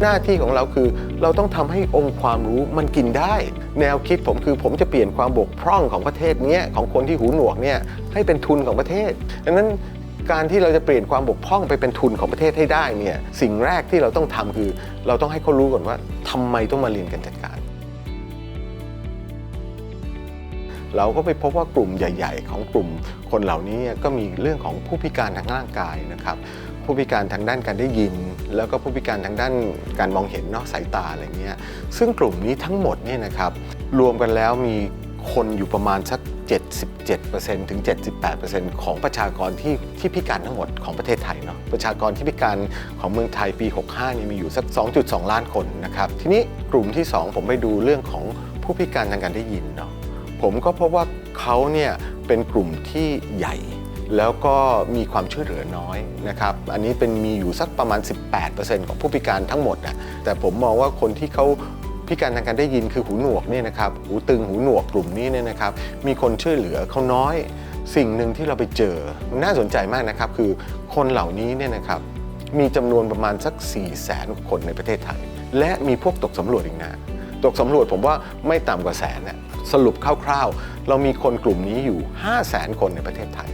หน้าที่ของเราคือ เราต้องทำให้องค์ความรู้มันกินได้ แนวคิดผมคือผมจะเปลี่ยนความบกพร่องของประเทศนี้ของคนที่หูหนวกเนี่ยให้เป็นทุนของประเทศดังนั้นการที่เราจะเปลี่ยนความบกพร่องไปเป็นทุนของประเทศให้ได้เนี่ยสิ่งแรกที่เราต้องทำคือ เราต้องให้เขารู้ก่อนว่าทำไมต้องมาเรียนการจัดการ เราก็ไปพบว่ากลุ่มใหญ่ ๆ ของกลุ่มคนเหล่านี้ก็มีเรื่องของผู้พิการทางร่างกายนะครับ ผู้พิการทางด้านการได้ยิน แล้วก็ผู้พิการทางด้านการมองเห็นเนาะสายตาอะไรเงี้ยซึ่งกลุ่มนี้ทั้งหมดเนี่ยนะครับรวมกันแล้วมีคนอยู่ประมาณสัก 77%ถึง 78%ของประชากรที่ที่พิการทั้งหมดของประเทศไทยเนาะประชากรที่พิการของเมืองไทยปี 65เนี่ยมีอยู่สัก 2.2 ล้านคนนะครับทีนี้กลุ่มที่ 2 ผมไปดูเรื่องของผู้พิการทางการได้ยินเนาะผมก็พบว่าเขาเนี่ยเป็นกลุ่มที่ใหญ่ แล้วก็มีความช่วยเหลือน้อยนะครับ อันนี้เป็นมีอยู่สักประมาณ 18%ของผู้พิการทั้งหมดนะแต่ผมมองว่าคนที่เขาพิการทางการได้ยินคือหูหนวกเนี่ยนะครับหูตึงหูหนวกกลุ่มนี้เนี่ยนะครับมีคนช่วยเหลือเขาน้อย สิ่งหนึ่งที่เราไปเจอ น่าสนใจมากนะครับคือคนเหล่านี้เนี่ยนะครับมีจำนวนประมาณสัก 4 0 0แสนคนในประเทศไทย และมีพวกตกสำรวจอีกนะตกสำรวจผมว่าไม่ต่ำกว่าแสนน่ะสรุปคร่าวๆ เรามีคนกลุ่มนี้อยู่ 5 0 0แสนคนในประเทศไทย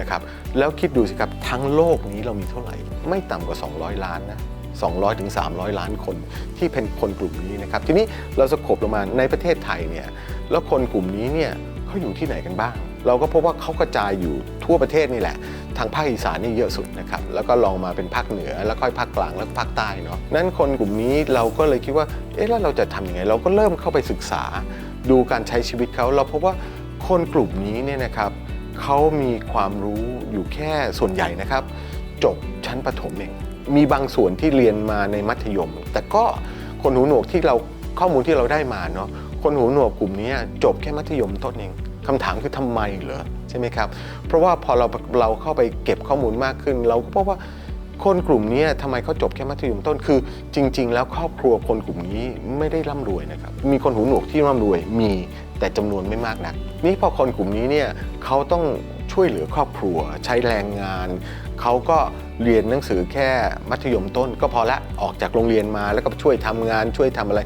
นะครับแล้วคิดดูสิครับทั้งโลกนี้เรามีเท่าไหร่ ไม่ต่ำกว่า 200 ล้านนะ200ถึง300 ล้านคนที่เป็นคนกลุ่มนี้นะครับทีนี้เราสะกบลงมาในประเทศไทยเนี่ยแล้วคนกลุ่มนี้เนี่ยเขาอยู่ที่ไหนกันบ้าง เราก็พบว่าเขากระจายอยู่ทั่วประเทศนี่แหละ ทางภาคอีสานนี่เยอะสุดนะครับแล้วก็ลองมาเป็นภาคเหนือแล้วค่อยภาคกลางแล้วภาคใต้เนาะนั้นคนกลุ่มนี้เราก็เลยคิดว่าเอ๊ะแล้วเราจะทำยังไง เราก็เริ่มเข้าไปศึกษา ดูการใช้ชีวิตเขาเราพบว่าคนกลุ่มนี้เนี่ยนะครับ เขามีความรู้อยู่แค่ส่วนใหญ่นะครับ จบชั้นประถมเอง มีบางส่วนที่เรียนมาในมัธยม แต่ก็คนหูหนวกที่เราข้อมูลที่เราได้มาเนาะคนหูหนวกกลุ่มนี้จบแค่มัธยมต้นเองคำถามคือทำไมเหรอใช่ไหมครับ เพราะว่าพอเราเราเข้าไปเก็บข้อมูลมากขึ้น เราก็พบว่าคนกลุ่มนี้ทำไมเขาจบแค่มัธยมต้นคือ จริง ๆ แล้วครอบครัวคนกลุ่มนี้ไม่ได้ร่ำรวยนะครับ มีคนหูหนวกที่ร่ำรวยมี แต่จำนวนไม่มากนัก นี่พอคนกลุ่มนี้เนี่ยเขาต้องช่วยเหลือครอบครัว ใช้แรงงาน เขาก็เรียนหนังสือแค่มัธยมต้น ก็พอละออกจากโรงเรียนมาแล้วก็ช่วยทำงานช่วยทำอะไร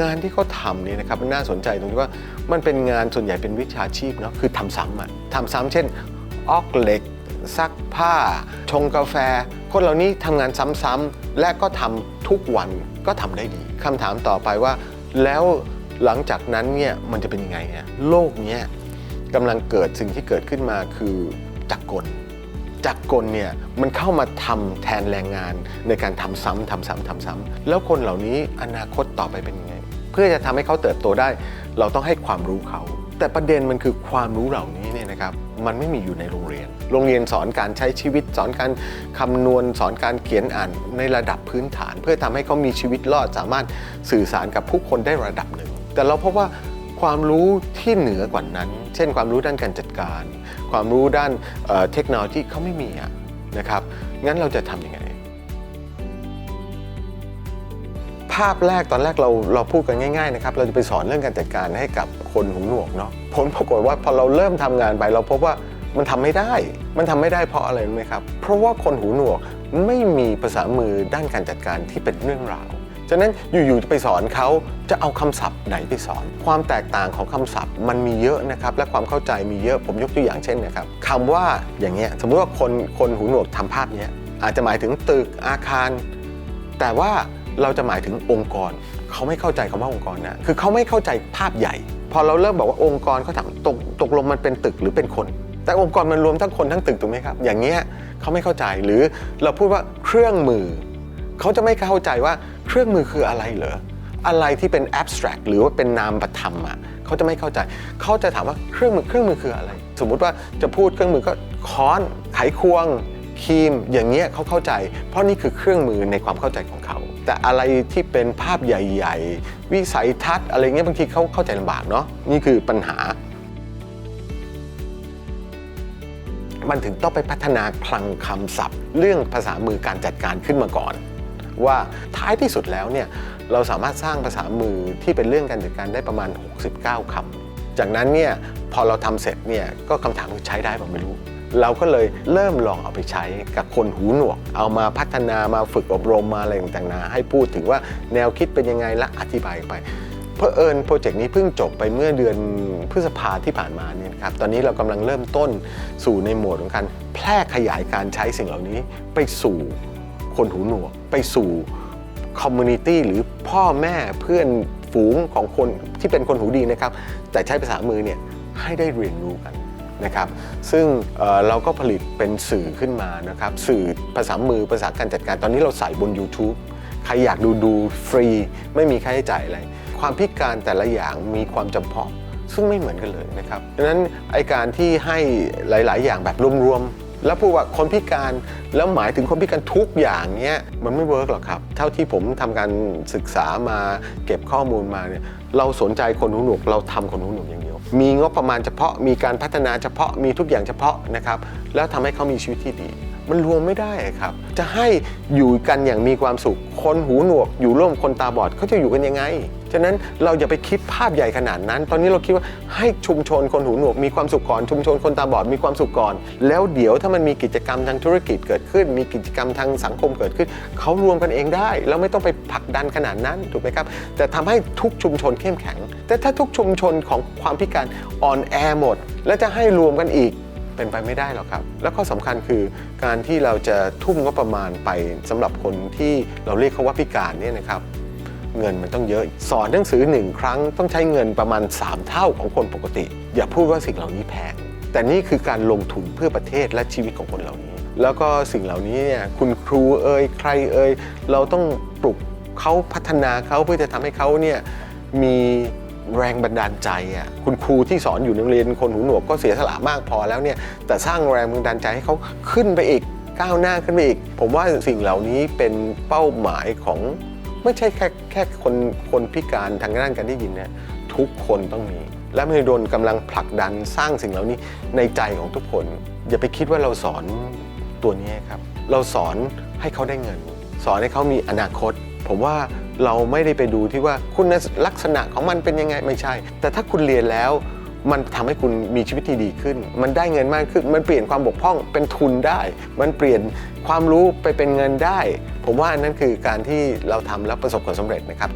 งานที่เขาทำนี่นะครับมันน่าสนใจตรงที่ว่ามันเป็นงานส่วนใหญ่เป็นวิชาชีพเนาะคือทำซ้ำอะทำซ้ำเช่นออกเหล็กซักผ้า ชงกาแฟ คนเหล่านี้ทำงานซ้ำๆและก็ทำทุกวัน ก็ทำได้ดีคำถามต่อไปว่า แล้วหลังจากนั้นเนี่ยมันจะเป็นยังไงอะโลกเนี้ยกำลังเกิดสิ่งที่เกิดขึ้นมาคือจักรกลจากรกลเนี่ยมันเข้ามาทำแทนแรงงานในการทำซ้ำทำซ้ำทำซ้ำแล้วคนเหล่านี้อนาคตต่อไปเป็นยังไง เพื่อจะทำให้เขาเติบโตได้ เราต้องให้ความรู้เขา แต่ประเด็นมันคือความรู้เหล่านี้ นะครับ มันไม่มีอยู่ในโรงเรียน โรงเรียนสอนการใช้ชีวิต สอนการคำนวณ สอนการเขียนอ่านในระดับพื้นฐาน เพื่อทำให้เขามีชีวิตรอดสามารถสื่อสารกับผู้คนได้ระดับหนึ่ง แต่เราพบว่าความรู้ที่เหนือกว่านั้น เช่น ความรู้ด้านการจัดการ ความรู้ด้านเเทคโนโลยีเขาไม่มีะนะครับงั้นเราจะทำยังไง ภาพแรกตอนแรกเราเราพูดกันง่ายๆนะครับเราจะไปสอนเรื่องการจัดการให้กับคนหูหนวกเนาะผลปรากฏว่าพอเราเริ่มทำงานไป เราพบว่ามันทำไม่ได้ มันทำไม่ได้เพราะอะไรรู้ไหมครับ เพราะว่าคนหูหนวกไม่มีภาษามือด้านการจัดการที่เป็นเรื่องราวฉะนั้นอยู่ๆจะไปสอนเขาจะเอาคำศัพท์ไหนไปสอน ความแตกต่างของคำศัพท์มันมีเยอะนะครับและความเข้าใจมีเยอะผมยกตัวอย่างเช่นนะครับคำว่าอย่างเงี้ยสมมติว่าคนคนหูหนวกทำภาพเนี้ยอาจจะหมายถึงตึกอาคาร แต่ว่า เราจะหมายถึงองค์กร เขาไม่เข้าใจคำว่าองค์กรนะคือเขาไม่เข้าใจภาพใหญ่ พอเราเริ่มบอกว่าองค์กรเขาถามตกตกลงมันเป็นตึกหรือเป็นคน แต่องค์กรมันรวมทั้งคนทั้งตึกถูกไหมครับ อย่างเงี้ยเขาไม่เข้าใจหรือเราพูดว่าเครื่องมือ เขาจะไม่เข้าใจว่าเครื่องมือคืออะไรเหรออะไรที่เป็น abstract หรือว่าเป็นนามธรรมอะเขาจะไม่เข้าใจ เขาจะถามว่าเครื่องมือเครื่องมือคืออะไร สมมุติว่าจะพูดเครื่องมือก็ค้อนไขควง ครีมอย่างเงี้ยเขาเข้าใจ เพราะนี่คือเครื่องมือในความเข้าใจของเขา แต่อะไรที่เป็นภาพใหญ่ ๆ วิสัยทัศน์อะไรเงี้ยบางทีเขาเข้าใจลำบากเนาะนี่คือปัญหา มันถึงต้องไปพัฒนาคลังคำศัพท์ เรื่องภาษามือการจัดการขึ้นมาก่อน ว่าท้ายที่สุดแล้วเนี่ยเราสามารถสร้างภาษามือที่เป็นเรื่องการจัดการได้ประมาณ 69คำจากนั้นเนี่ยพอเราทำเสร็จเนี่ยก็คำถามคือใช้ได้ผมไม่รู้ เราก็เลยเริ่มลองเอาไปใช้กับคนหูหนวก เอามาพัฒนามาฝึกอบรมมาอะไรต่างๆนาให้พูดถึงว่าแนวคิดเป็นยังไงและอธิบายไปเพอเอิญโปรเจกต์นี้เพิ่งจบไปเมื่อเดือนพฤษภาที่ผ่านมาเนี่ยครับ ตอนนี้เรากำลังเริ่มต้นสู่ในโหมดของการแพร่ขยายการใช้สิ่งเหล่านี้ไปสู่คนหูหนวก ไปสู่คอมมูนิตี้หรือพ่อแม่เพื่อนฝูงของคนที่เป็นคนหูดีนะครับ แต่ใช้ภาษามือเนี่ยให้ได้เรียนรู้กัน นะครับซึ่งเเราก็ผลิตเป็นสื่อขึ้นมานะครับสื่อภาษามือภาษาการจัดการตอนนี้เราใส่บน YouTube ใครอยากดูดูฟรี ไม่มีค่าใช้จ่ายอะไร ความพิการแต่ละอย่างมีความจำเพาะซึ่งไม่เหมือนกันเลยนะครับดังนั้นไอการที่ให้หลาย ๆ อย่างแบบรวมๆแล้วพูดว่าคนพิการแล้วหมายถึงคนพิการทุกอย่างเนี้ยมันไม่เวิร์กหรอกครับ เท่าที่ผมทำการศึกษามาเก็บข้อมูลมาเนี่ยเราสนใจคนหูหนวกเราทำคนหูหนวกอย่าง มีงบประมาณเฉพาะ มีการพัฒนาเฉพาะ มีทุกอย่างเฉพาะนะครับ แล้วทำให้เขามีชีวิตที่ดี มันรวมไม่ได้ครับ จะให้อยู่กันอย่างมีความสุข คนหูหนวก อยู่ร่วมคนตาบอดเขาจะอยู่กันยังไง ฉะนั้นเราอย่าไปคิดภาพใหญ่ขนาดนั้น ตอนนี้เราคิดว่าให้ชุมชนคนหูหนวกมีความสุขก่อน ชุมชนคนตาบอดมีความสุขก่อน แล้วเดี๋ยวถ้ามันมีกิจกรรมทางธุรกิจเกิดขึ้น มีกิจกรรมทางสังคมเกิดขึ้นเขารวมกันเองได้ เราไม่ต้องไปผลักดันขนาดนั้นถูกไหมครับ แต่ทำให้ทุกชุมชนเข้มแข็ง แต่ถ้าทุกชุมชนของความพิการอ่อนแอหมด แล้วจะให้รวมกันอีก เป็นไปไม่ได้หรอกครับ แล้วข้อสำคัญคือการที่เราจะทุ่มงบประมาณไปสำหรับคนที่เราเรียกเขาว่าพิการเนี่ยนะครับเงินมันต้องเยอะ สอนหนังสือหนึ่งครั้งต้องใช้เงินประมาณ 3 เท่าของคนปกติ อย่าพูดว่าสิ่งเหล่านี้แพงแต่นี่คือการลงทุนเพื่อประเทศและชีวิตของคนเหล่านี้ แล้วก็สิ่งเหล่านี้เนี่ยคุณครูเอ่ยใครเอ่ยเราต้องปลุกเขาพัฒนาเขาเพื่อจะทำให้เขาเนี่ยมี แรงบันดาลใจอะคุณครูที่สอนอยู่ในโรงเรียนคนหูหนวกก็เสียสละมากพอแล้วเนี่ยแต่สร้างแรงบันดาลใจให้เขาขึ้นไปอีกก้าวหน้าขึ้นไปอีก ผมว่าสิ่งเหล่านี้เป็นเป้าหมายของไม่ใช่แค่แค่คนคนพิการทางด้านการได้ยินนะทุกคนต้องมี และมหิดลกำลังผลักดันสร้างสิ่งเหล่านี้ในใจของทุกคน อย่าไปคิดว่าเราสอนตัวนี้ครับ เราสอนให้เขาได้เงิน สอนให้เขามีอนาคต ผมว่า เราไม่ได้ไปดูที่ว่าคุณลักษณะของมันเป็นยังไงไม่ใช่ แต่ถ้าคุณเรียนแล้วมันทำให้คุณมีชีวิตที่ดีขึ้น มันได้เงินมากขึ้น มันเปลี่ยนความบกพร่องเป็นทุนได้ มันเปลี่ยนความรู้ไปเป็นเงินได้ ผมว่านั่นคือการที่เราทำแล้วประสบความสำเร็จนะครับ